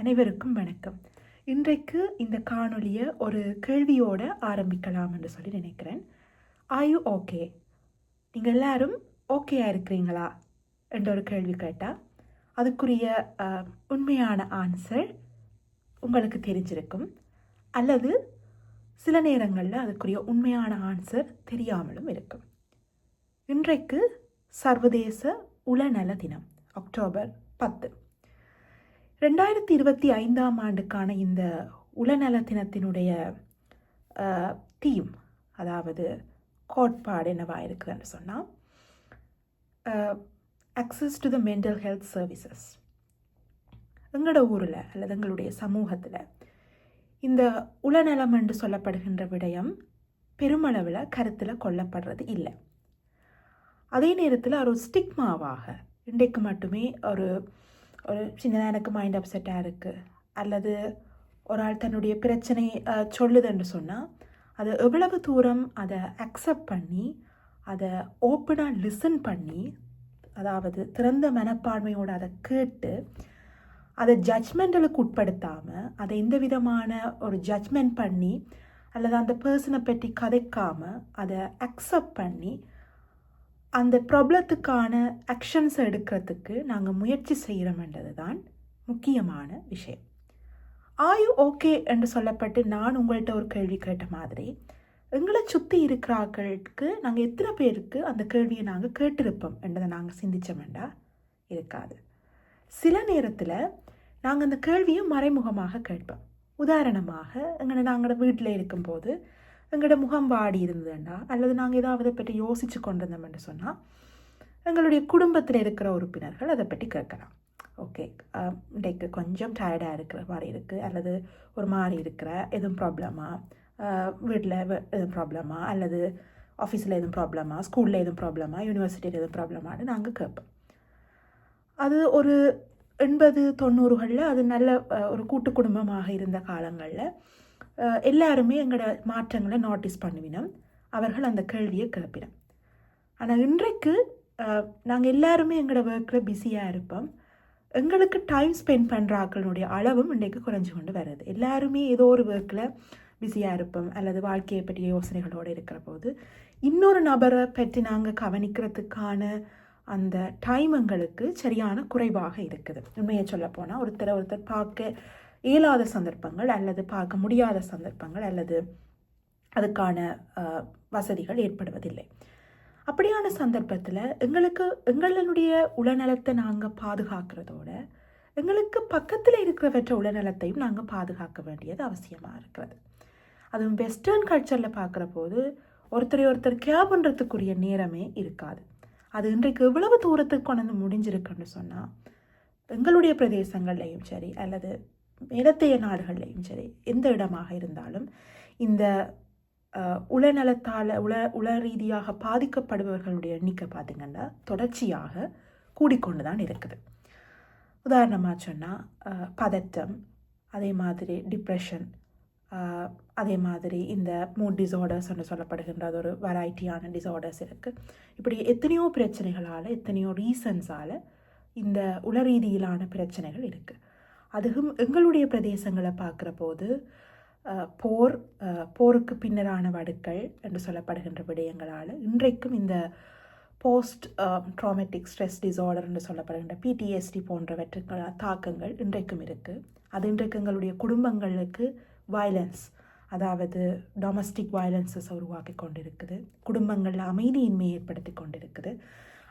அனைவருக்கும் வணக்கம். இன்றைக்கு இந்த காணொளியை ஒரு கேள்வியோட ஆரம்பிக்கலாம் என்று சொல்லி நினைக்கிறேன். ஆயு ஓகே நீங்கள் எல்லாரும் ஓகேயா இருக்கிறீங்களா? என்ற ஒரு கேள்வி கேட்டால் அதுக்குரிய உண்மையான ஆன்சர் உங்களுக்கு தெரிஞ்சிருக்கும். அல்லது சில நேரங்களில் அதுக்குரிய உண்மையான ஆன்சர் தெரியாமலும் இருக்கும். இன்றைக்கு சர்வதேச உளநல தினம் அக்டோபர் பத்து. ரெண்டாயிரத்தி இருபத்தி ஐந்தாம் ஆண்டுக்கான இந்த உளநல தினத்தினுடைய தீம் அதாவது கோட்பாடு என்னவாக இருக்குதுன்னு சொன்னால் access to the mental health services எங்களோட ஊரில் அல்லது எங்களுடைய சமூகத்தில் இந்த உளநலம் என்று சொல்லப்படுகின்ற விடயம் பெருமளவில் கருத்தில் கொல்லப்படுறது இல்லை. அதே நேரத்தில் ஒரு ஸ்டிக்மாவாக இன்றைக்கு மட்டுமே ஒரு ஒரு சின்னதாக எனக்கு மைண்ட் அப்செட்டாக இருக்குது அல்லது ஒரு ஆள் தன்னுடைய பிரச்சனை சொல்லுதுன்னு சொன்னால் அதை எவ்வளவு தூரம் அதை அக்செப்ட் பண்ணி அதை ஓப்பனாக லிசன் பண்ணி அதாவது திறந்த மனப்பான்மையோடு அதை கேட்டு அதை ஜட்ஜ்மெண்டலுக்கு உட்படுத்தாமல் அதை எந்த விதமான ஒரு ஜட்ஜ்மெண்ட் பண்ணி அல்லது அந்த பர்சனை பற்றி கதைக்காமல் அதை அக்செப்ட் பண்ணி அந்த ப்ராப்ளத்துக்கான ஆக்ஷன்ஸ் எடுக்கிறதுக்கு நாங்கள் முயற்சி செய்கிறோம்ன்றது தான் முக்கியமான விஷயம். ஆயு ஓகே என்று சொல்லப்பட்டு நான் உங்கள்கிட்ட ஒரு கேள்வி கேட்ட மாதிரி எங்களை சுற்றி இருக்கிறார்களுக்கு நாங்கள் எத்தனை பேருக்கு அந்த கேள்வியை நாங்கள் கேட்டிருப்போம் என்றதை நாங்கள் சிந்திச்சோம்டா இருக்காது. சில நேரத்தில் நாங்கள் அந்த கேள்வியை மறைமுகமாக கேட்போம். உதாரணமாக எங்களை நாங்கள் வீட்டில் இருக்கும்போது எங்களோட முகம் வாடி இருந்ததுண்டா? அல்லது நாங்கள் ஏதாவது அதை பற்றி யோசித்து கொண்டிருந்தோம்னு சொன்னால் எங்களுடைய குடும்பத்தில் இருக்கிற உறுப்பினர்கள் அதை பற்றி கேட்கலாம். ஓகே um, இன்றைக்கு கொஞ்சம் டயர்டாக இருக்கிற மாதிரி இருக்குது அல்லது ஒரு மாதிரி இருக்கிற எதுவும் ப்ராப்ளமா வீட்டில் எதுவும் ப்ராப்ளமா அல்லது ஆஃபீஸில் எதுவும் ப்ராப்ளமா ஸ்கூலில் எதுவும் ப்ராப்ளமா யூனிவர்சிட்டியில் எதுவும் ப்ராப்ளமான்னு நாங்கள் கேட்போம். அது ஒரு எண்பது தொண்ணூறுகளில் அது நல்ல ஒரு கூட்டு குடும்பமாக இருந்த காலங்களில் எல்லாருமே எங்களோட மாற்றங்களை நோட்டீஸ் பண்ணுவினோம். அவர்கள் அந்த கேள்வியை கேட்பினோம். ஆனால் இன்றைக்கு நாங்கள் எல்லாருமே எங்களோட ஒர்க்கில் பிஸியாக இருப்போம். எங்களுக்கு டைம் ஸ்பெண்ட் பண்ணுற ஆக்களுடைய அளவும் இன்றைக்கு குறைஞ்சு கொண்டு வருது. எல்லாருமே ஏதோ ஒரு ஒர்க்கில் பிஸியாக இருப்போம் அல்லது வாழ்க்கையை பற்றிய யோசனைகளோடு இருக்கிற போது இன்னொரு நபரை பற்றி நாங்கள் கவனிக்கிறதுக்கான அந்த டைம் எங்களுக்கு சரியான குறைவாக இருக்குது. உண்மையை சொல்ல போனால் ஒருத்தரை ஒருத்தர் பார்க்க இயலாத சந்தர்ப்பங்கள் அல்லது பார்க்க முடியாத சந்தர்ப்பங்கள் அல்லது அதுக்கான வசதிகள் ஏற்படுவதில்லை. அப்படியான சந்தர்ப்பத்தில் எங்களுக்கு எங்களுடைய உளநலத்தை நாங்கள் பாதுகாக்கிறதோட எங்களுக்கு பக்கத்தில் இருக்கிறவற்ற உளநலத்தையும் நாங்கள் பாதுகாக்க வேண்டியது அவசியமாக இருக்கிறது. அதுவும் வெஸ்டர்ன் கல்ச்சரில் பார்க்குற போது ஒருத்தரை ஒருத்தர் கேர் பண்ணுறதுக்குரிய நேரமே இருக்காது. அது இன்றைக்கு எவ்வளவு தூரத்துக்கு கொண்டு வந்து முடிஞ்சிருக்குன்னு சொன்னால் எங்களுடைய பிரதேசங்கள்லையும் சரி அல்லது இடத்தைய நாடுகள்லையும் சரி எந்த இடமாக இருந்தாலும் இந்த உளநலத்தால் உள உள ரீதியாக பாதிக்கப்படுபவர்களுடைய எண்ணிக்கை பார்த்திங்கன்னா தொடர்ச்சியாக கூடிக்கொண்டு தான் இருக்குது. உதாரணமாக சொன்னால் பதட்டம் அதே மாதிரி டிப்ரெஷன் அதே மாதிரி இந்த மூட் டிசார்டர்ஸ் என்று சொல்லப்படுகின்ற அது ஒரு வெரைட்டியான டிசார்டர்ஸ் இருக்குது இப்படி எத்தனையோ பிரச்சனைகளால் எத்தனையோ ரீசன்ஸால் இந்த உளரீதியிலான பிரச்சனைகள் இருக்குது அதுவும் எங்களுடைய பிரதேசங்களை பார்க்குற போது போர் போருக்கு பின்னரான வடுக்கள் என்று சொல்லப்படுகின்ற விடயங்களால் இன்றைக்கும் இந்த போஸ்ட் ட்ராமேட்டிக் ஸ்ட்ரெஸ் டிசார்டர் என்று சொல்லப்படுகின்ற பிடிஎஸ்டி போன்றவற்றுக்கான தாக்கங்கள் இன்றைக்கும் இருக்குது அது இன்றைக்கு எங்களுடைய குடும்பங்களுக்கு வயலன்ஸ் அதாவது டொமஸ்டிக் வயலன்ஸஸ் உருவாக்கி கொண்டிருக்குது. குடும்பங்களில் அமைதியின்மையை ஏற்படுத்தி கொண்டிருக்குது.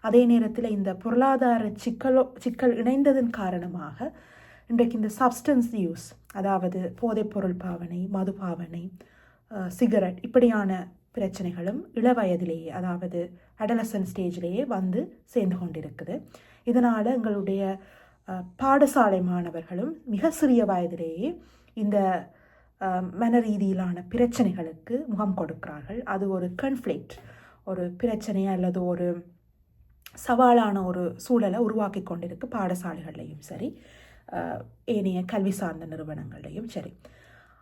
அதே நேரத்தில் இந்த பொருளாதார சிக்கலோ சிக்கல் இணைந்ததன் காரணமாக இன்றைக்கு இந்த சப்ஸ்டன்ஸ் யூஸ் அதாவது போதைப்பொருள் பாவனை மது பாவனை சிகரெட் இப்படியான பிரச்சனைகளும் இளவயதிலேயே அதாவது அடலசன் ஸ்டேஜ்லேயே வந்து சேர்ந்து கொண்டிருக்குது. இதனால் எங்களுடைய பாடசாலை மாணவர்களும் மிக சிறிய வயதிலேயே இந்த மன ரீதியிலான பிரச்சனைகளுக்கு முகம் கொடுக்கிறார்கள். அது ஒரு கன்ஃப்ளிக்ட் ஒரு பிரச்சனை அல்லது ஒரு சவாலான ஒரு சூழலை உருவாக்கி கொண்டிருக்கு பாடசாலைகள்லையும் சரி. ஏனைய கல்வி சார்ந்த நிறுவனங்கள்லையும் சரி.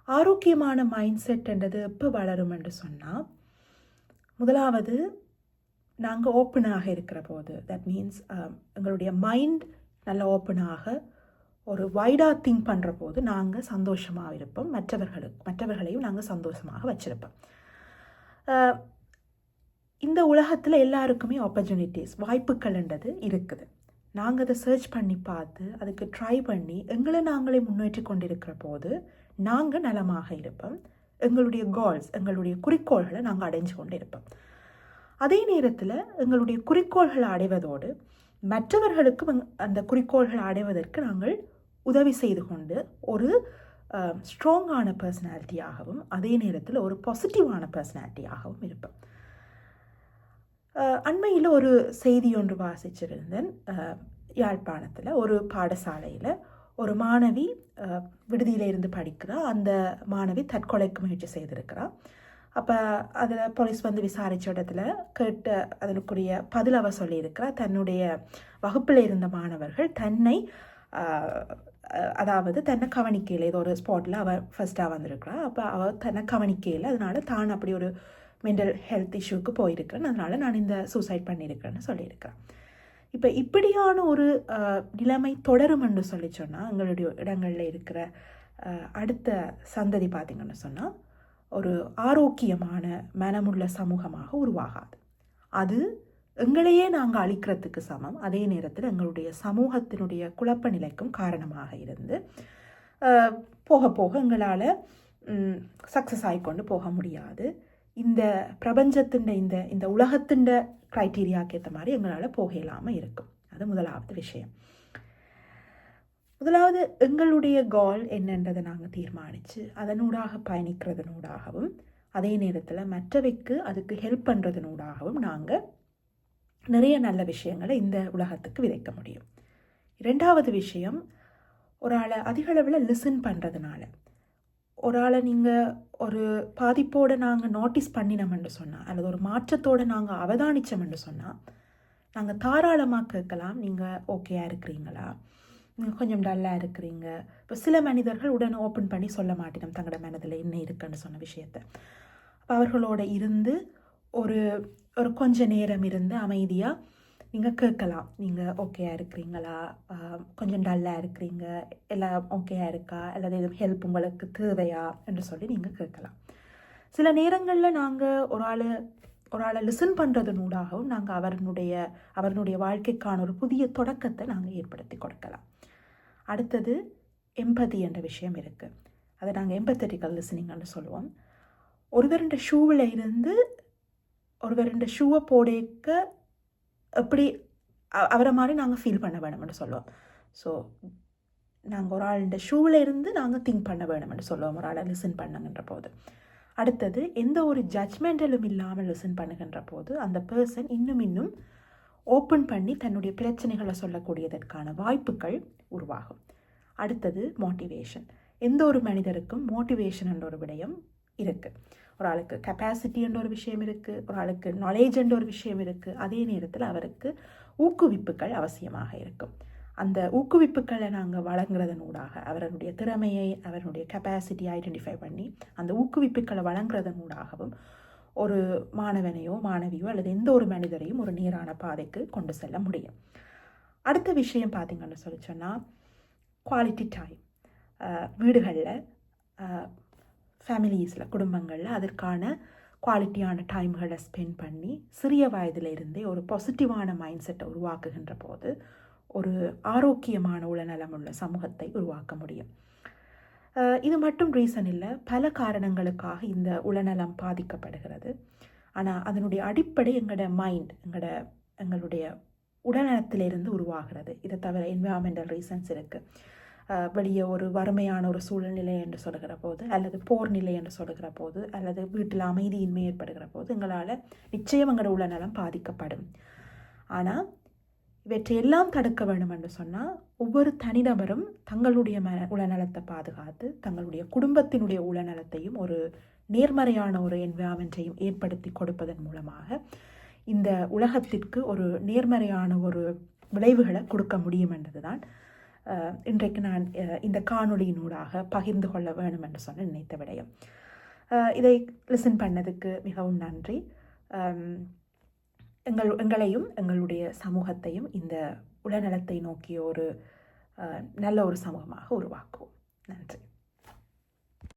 ஆரோக்கியமான மைண்ட் செட்ன்றது எப்போ வளரும் என்று சொன்னால் முதலாவது நாங்கள் ஓப்பனாக இருக்கிற போது தட் மீன்ஸ் எங்களுடைய மைண்ட் நல்ல ஓப்பனாக ஒரு வைடாக திங்க் பண்ணுற போது நாங்கள் சந்தோஷமாக இருப்போம். மற்றவர்களுக்கு மற்றவர்களையும் நாங்கள் சந்தோஷமாக வச்சுருப்போம். இந்த உலகத்தில் எல்லாருக்குமே ஆப்பர்ச்சுனிட்டிஸ் வாய்ப்புகள்ன்றது இருக்குது. நாங்கள் அதை சர்ச் பண்ணி பார்த்து அதுக்கு ட்ரை பண்ணி எங்களை நாங்களே முன்னேற்றி கொண்டிருக்கிற போது நாங்கள் நலமாக இருப்போம். எங்களுடைய கோல்ஸ் எங்களுடைய குறிக்கோள்களை நாங்கள் அடைஞ்சு கொண்டு இருப்போம் அதே நேரத்தில் எங்களுடைய குறிக்கோள்களை அடைவதோடு மற்றவர்களுக்கும் அந்த குறிக்கோள்களை அடைவதற்கு நாங்கள் உதவி செய்து கொண்டு ஒரு ஸ்ட்ராங்கான பர்சனாலிட்டியாகவும் அதே நேரத்தில் ஒரு பாசிட்டிவான பர்சனாலிட்டியாகவும் இருப்போம். அண்மையில் ஒரு செய்தி ஒன்று வாசிச்சிருந்தேன். யாழ்ப்பாணத்தில் ஒரு பாடசாலையில் ஒரு மாணவி விடுதியில் இருந்து படிக்கிறா. அந்த மாணவி தற்கொலைக்கு முயற்சி செய்திருக்கிறா. அப்போ அதில் போலீஸ் வந்து விசாரித்த இடத்துல கேட்ட அதற்குரிய பதில் அவ சொல்லியிருக்கிறா. தன்னுடைய வகுப்பில் இருந்த மாணவர்கள் தன்னை அதாவது தன்னை கவனிக்கையில் ஏதோ ஒரு ஸ்பாட்டில் அவள் ஃபர்ஸ்ட்டாக வந்திருக்கிறா. அப்போ அவள் தன்னை கவனிக்கையில் அதனால் தான் அப்படி ஒரு மென்டல் ஹெல்த் இஷ்யூக்கு போயிருக்கிறேன். அதனால நான் இந்த சூசைட் பண்ணியிருக்கிறேன்னு சொல்லியிருக்கிறேன் இப்போ இப்படியான ஒரு நிலைமை தொடரும் என்று சொல்லி சொன்னால் எங்களுடைய இடங்களில் இருக்கிற அடுத்த சந்ததி பார்த்திங்கன்னு சொன்னால் ஒரு ஆரோக்கியமான மனமுள்ள சமூகமாக உருவாகாது. அது எங்களையே நாங்கள் அழிக்கிறதுக்கு சமம். அதே நேரத்தில் எங்களுடைய சமூகத்தினுடைய குழப்ப நிலைக்கும் காரணமாக இருந்து போக போக எங்களால் சக்ஸஸ் ஆகிக்கொண்டு போக முடியாது. இந்த பிரபஞ்சத்தின் இந்த இந்த உலகத்தின் க்ரைட்டீரியாவுக்கு ஏற்ற மாதிரி எங்களால் போக இல்லாமல் இருக்கும். அது முதலாவது விஷயம். முதலாவது எங்களுடைய கால் என்னன்றதை நாங்கள் தீர்மானித்து அதனூடாக பயணிக்கிறதனூடாகவும் அதே நேரத்தில் மற்றவைக்கு அதுக்கு ஹெல்ப் பண்ணுறதனூடாகவும் நாங்கள் நிறைய நல்ல விஷயங்களை இந்த உலகத்துக்கு விதைக்க முடியும். இரண்டாவது விஷயம் ஒரு ஆளை அதிகளவில் லிசன் பண்ணுறதுனால ஒரு ஆளை நீங்கள் ஒரு பாதிப்போடு நாங்கள் நோட்டீஸ் பண்ணினோம்னு சொன்னால் அல்லது ஒரு மாற்றத்தோடு நாங்கள் அவதானித்தோம்னு சொன்னால் நாங்கள் தாராளமாக கேட்கலாம். நீங்கள் ஓகேயாக இருக்கிறீங்களா? நீங்கள் கொஞ்சம் டல்லாக இருக்கிறீங்க. இப்போ சில மனிதர்கள் உடனே ஓப்பன் பண்ணி சொல்ல மாட்டேன் தங்களோட மனதில் என்ன இருக்குன்னு சொன்ன விஷயத்த. அப்போ அவர்களோட இருந்து ஒரு ஒரு கொஞ்ச நேரம் இருந்து அமைதியாக நீங்கள் கேட்கலாம். நீங்கள் ஓகேயா இருக்கிறீங்களா? கொஞ்சம் டல்லாக இருக்கிறீங்க. எல்லாம் ஓகேயா இருக்கா? அல்லது எதுவும் ஹெல்ப் உங்களுக்கு தேவையா? என்று சொல்லி நீங்கள் கேட்கலாம். சில நேரங்களில் நாங்கள் ஒரு ஆள் ஒரு ஆளை லிசன் பண்ணுறதனூடாகவும் நாங்கள் அவருடைய அவருடைய வாழ்க்கைக்கான ஒரு புதிய தொடக்கத்தை நாங்கள் ஏற்படுத்தி கொடுக்கலாம். அடுத்தது எம்பதி என்ற விஷயம் இருக்குது அதை நாங்கள் எம்பத்தட்டிக்கல் லிசனிங்னு சொல்லுவோம். ஒருவருடைய ஷூவில் இருந்து ஒருவருடைய ஷூவை போடேக்க எப்படி அவரை மாதிரி நாங்கள் ஃபீல் பண்ண வேணும்னு சொல்லுவோம். ஸோ நாங்கள் ஒரு ஆளுடைய ஷூவில் இருந்து நாங்கள் திங்க் பண்ண வேணும்னு சொல்லுவோம். ஒரு ஆளை லிசன் பண்ணுங்கன்ற போது. அடுத்தது எந்த ஒரு ஜட்ஜ்மெண்டலும் இல்லாமல் லிசன் பண்ணுகின்ற போது அந்த பர்சன் இன்னும் இன்னும் ஓப்பன் பண்ணி தன்னுடைய பிரச்சனைகளை சொல்லக்கூடியதற்கான வாய்ப்புகள் உருவாகும். அடுத்தது மோட்டிவேஷன் எந்த ஒரு மனிதருக்கும் மோட்டிவேஷன் என்ற ஒரு விடயம் இருக்குது ஒரு ஆளுக்கு கெப்பாசிட்டி என்ற ஒரு விஷயம் இருக்குது ஒரு ஆளுக்கு நாலேஜ்ன்ற ஒரு விஷயம் இருக்குது அதே நேரத்தில் அவருக்கு ஊக்குவிப்புகள் அவசியமாக இருக்கும். அந்த ஊக்குவிப்புகளை நாங்கள் வழங்குறதனூடாக அவருடைய திறமையை அவருடைய கெப்பாசிட்டி ஐடென்டிஃபை பண்ணி அந்த ஊக்குவிப்புகளை வழங்குறதனூடாகவும் ஒரு மாணவனையோ மாணவியோ அல்லது எந்த ஒரு மனிதரையும் ஒரு நேரான பாதைக்கு கொண்டு செல்ல முடியும். அடுத்த விஷயம் பார்த்தீங்கன்னு சொல்லி சொன்னால் குவாலிட்டி டைம் வீடுகளில் ஃபேமிலிஸில் குடும்பங்களில் அதற்கான குவாலிட்டியான டைம்களை ஸ்பெண்ட் பண்ணி சிறிய வயதிலிருந்தே ஒரு பாசிட்டிவான மைண்ட் செட்டை உருவாக்குகின்ற போது ஒரு ஆரோக்கியமான உளநலமுள்ள சமூகத்தை உருவாக்க முடியும். இது மட்டும் ரீசன் இல்லை பல காரணங்களுக்காக இந்த உளநலம் பாதிக்கப்படுகிறது. ஆனால் அதனுடைய அடிப்படை எங்களோட மைண்ட் எங்களோட எங்களுடைய உடல்நலத்திலிருந்து உருவாகிறது. இதை தவிர என்விரான்மெண்டல் ரீசன்ஸ் இருக்குது வெளியே ஒரு வறுமையான ஒரு சூழ்நிலை என்று சொல்கிற போது அல்லது போர் நிலை என்று சொல்கிற போது அல்லது வீட்டில் அமைதியின்மை ஏற்படுகிற போது எங்களால் நிச்சயம் எங்களோட உளநலம் பாதிக்கப்படும். ஆனால் இவற்றையெல்லாம் தடுக்க வேண்டும் என்று சொன்னால் ஒவ்வொரு தனிநபரும் தங்களுடைய ம உளநலத்தை பாதுகாத்து தங்களுடைய குடும்பத்தினுடைய உளநலத்தையும் ஒரு நேர்மறையான ஒரு என்விரான்மெண்ட்டையும் ஏற்படுத்தி கொடுப்பதன் மூலமாக இந்த உலகத்திற்கு ஒரு நேர்மறையான ஒரு விளைவுகளை கொடுக்க முடியும் என்றதுதான் தான் இன்றைக்கு நான் இந்த காணொளியினூடாக பகிர்ந்து கொள்ள வேணும் என்று சொன்ன நினைத்த விடயம். இதை லிசன் பண்ணதுக்கு மிகவும் நன்றி. எங்கள் எங்களையும் எங்களுடைய சமூகத்தையும் இந்த உடல்நலத்தை நோக்கிய ஒரு நல்ல ஒரு சமூகமாக உருவாக்குவோம்.